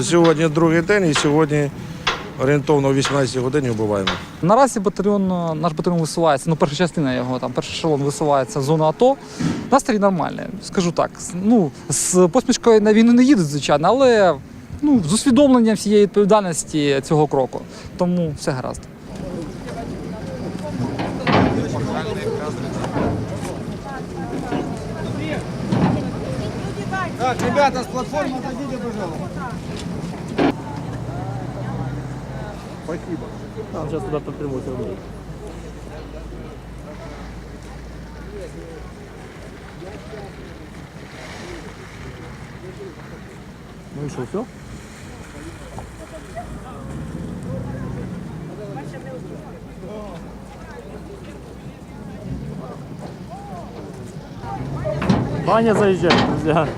Сьогодні другий день і сьогодні орієнтовно о 18 годині вбиваємо. Наразі батальйон, е, наш батальйон висувається, ну перша частина його, там перший ешелон висувається в зону АТО. Настрій нормальний, скажу так. Ну, з посмішкою на війну не їдуть, звичайно, але ну, з усвідомленням всієї відповідальності цього кроку. Тому все гаразд. Так, ребята, с платформы отойдите, пожалуйста. Там сейчас туда подпрямую будет. Ну и что, все? Ваня заезжает, друзья.